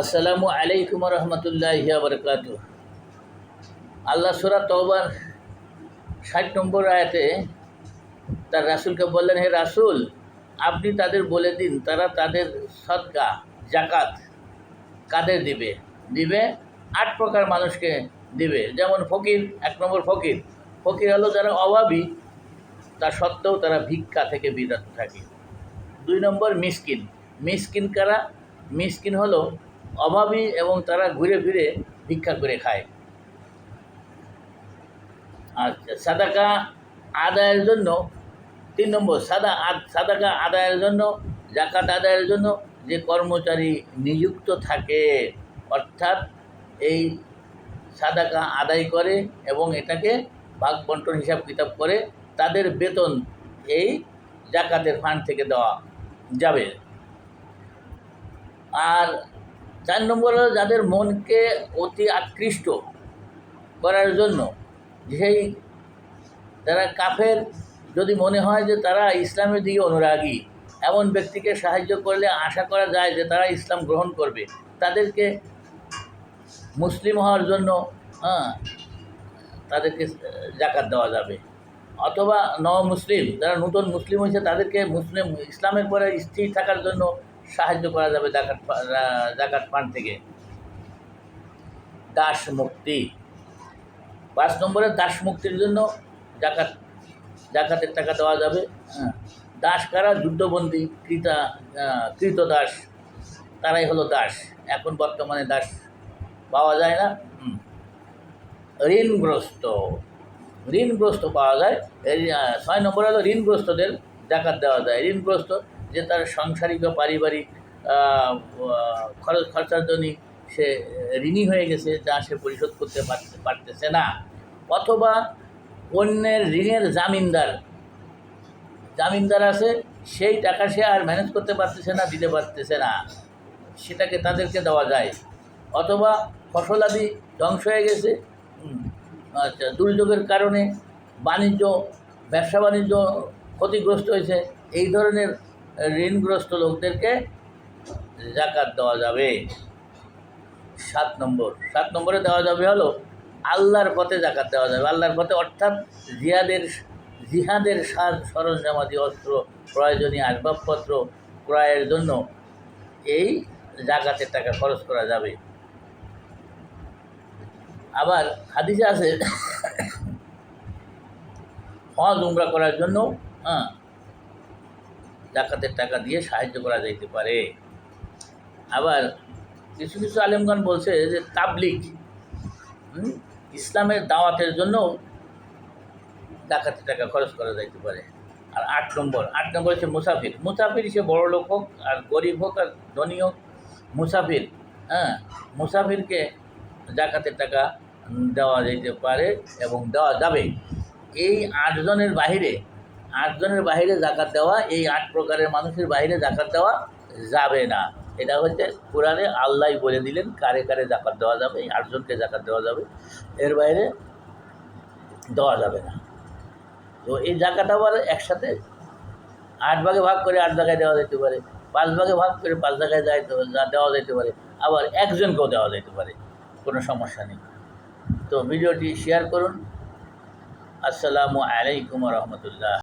আসসালামু আলাইকুম রহমতুল্লাহ বরকাত আল্লাহ সুরা তওবার ষাট নম্বর আয়াতে তার রাসুলকে বললেন, হে রাসুল, আপনি তাদের বলে দিন, তারা তাদের সদকা জাকাত কাদের দিবে? দিবে আট প্রকার মানুষকে দিবে। যেমন ফকির, এক নম্বর ফকির। ফকির হলো যারা অভাবী তা সত্ত্বেও তারা ভিক্ষা থেকে বিরত থাকে। দুই নম্বর মিসকিন। মিসকিন কারা? মিসকিন হলো অভাবী এবং তারা ঘুরে ফিরে ভিক্ষা করে খায়। আচ্ছা সাদাকা আদায়ের জন্য তিন নম্বর, সাদা সাদাকা আদায়ের জন্য, জাকাত আদায়ের জন্য যে কর্মচারী নিযুক্ত থাকে, অর্থাৎ এই সাদাকা আদায় করে এবং এটাকে ভাগ বন্টন হিসাব কিতাব করে তাদের বেতন এই জাকাতের ফান্ড থেকে দেওয়া যাবে। আর চার নম্বর হলো যাদের মনকে অতি আকৃষ্ট করার জন্য সেই তারা কাফের, যদি মনে হয় যে তারা ইসলামের দিকে অনুরাগী, এমন ব্যক্তিকে সাহায্য করলে আশা করা যায় যে তারা ইসলাম গ্রহণ করবে। তাদেরকে মুসলিম হওয়ার জন্য হ্যাঁ তাদেরকে জাকাত দেওয়া যাবে। অথবা ন মুসলিম যারা নতুন মুসলিম হয়েছে, তাদেরকে মুসলিম, ইসলামের পরে স্থির থাকার জন্য সাহায্য করা যাবে জাকাত জাকাত ফান্ড থেকে। দাস মুক্তি। পাঁচ নম্বরে দাস মুক্তির জন্য জাকাত, জাকাতের টাকা দেওয়া যাবে। হ্যাঁ। দাস কারা? যুদ্ধবন্দী কৃতা কৃত দাস। তারাই হলো দাস। এখন বর্তমানে দাস পাওয়া যায় না। ঋণগ্রস্ত। ঋণগ্রস্ত পাওয়া যায়। ছয় নম্বর হলো ঋণগ্রস্তদের জাকাত দেওয়া যায়। ঋণগ্রস্ত যে তার সাংসারিক বা পারিবারিক খরচ খরচার জন্য সে ঋণী হয়ে গেছে, যা সে পরিশোধ করতে পারতে, পারতেছে না। অথবা অন্যের ঋণের জামিনদার জামিনদার আছে, সেই টাকা সে আর ম্যানেজ করতে পারতেছে না, দিতে পারতেছে না। সেটাকে তাদেরকে দেওয়া যায়। অথবা ফসলাদি ধ্বংস হয়ে গেছে আচ্ছা দুর্যোগের কারণে বাণিজ্য, ব্যবসা বাণিজ্য ক্ষতিগ্রস্ত হয়েছে, এই ধরনের ঋণগ্রস্ত লোকদেরকে জাকাত দেওয়া যাবে। সাত নম্বর। সাত নম্বরে দেওয়া যাবে হলো আল্লাহর পথে জাকাত দেওয়া যাবে। আল্লাহর পথে অর্থাৎ জিহাদের জিহাদের সাজ সরঞ্জামাদি, অস্ত্র, প্রয়োজনীয় আসবাবপত্র ক্রয়ের জন্য এই জাকাতের টাকা খরচ করা যাবে। আবার হাদিসে আছে, হজ উমরা করার জন্য হ্যাঁ জাকাতের টাকা দিয়ে সাহায্য করা যাইতে পারে। আবার কিছু কিছু আলেমগণ বলছে যে তাবলিগ হুম, ইসলামের দাওয়াতের জন্য ডাকাতের টাকা খরচ করা যাইতে পারে। আর আট নম্বর আট নম্বর হচ্ছে মুসাফির। মুসাফির সে বড় লোক হোক আর গরিব হোক আর ধনী হোক মুসাফির হ্যাঁ মুসাফিরকে ডাকাতের টাকা দেওয়া যেতে পারে এবং দেওয়া যাবে। এই আটজনের বাহিরে আটজনের বাহিরে জাকাত দেওয়া, এই আট প্রকারের মানুষের বাহিরে জাকাত দেওয়া যাবে না। এটা হচ্ছে কোরআনে আল্লাহ বলে দিলেন, কারে কারে জাকাত দেওয়া যাবে, এই আটজনকে জাকাত দেওয়া যাবে, এর বাইরে দেওয়া যাবে না। তো এই জাকাত আবার একসাথে আট ভাগে ভাগ করে আট জায়গায় দেওয়া যেতে পারে, পাঁচ ভাগে ভাগ করে পাঁচ জায়গায় দেওয়া যেতে পারে, আবার একজনকেও দেওয়া যেতে পারে, কোনো সমস্যা নেই। তো ভিডিওটি শেয়ার করুন। আসসালামু আলাইকুম রহমতুল্লাহ।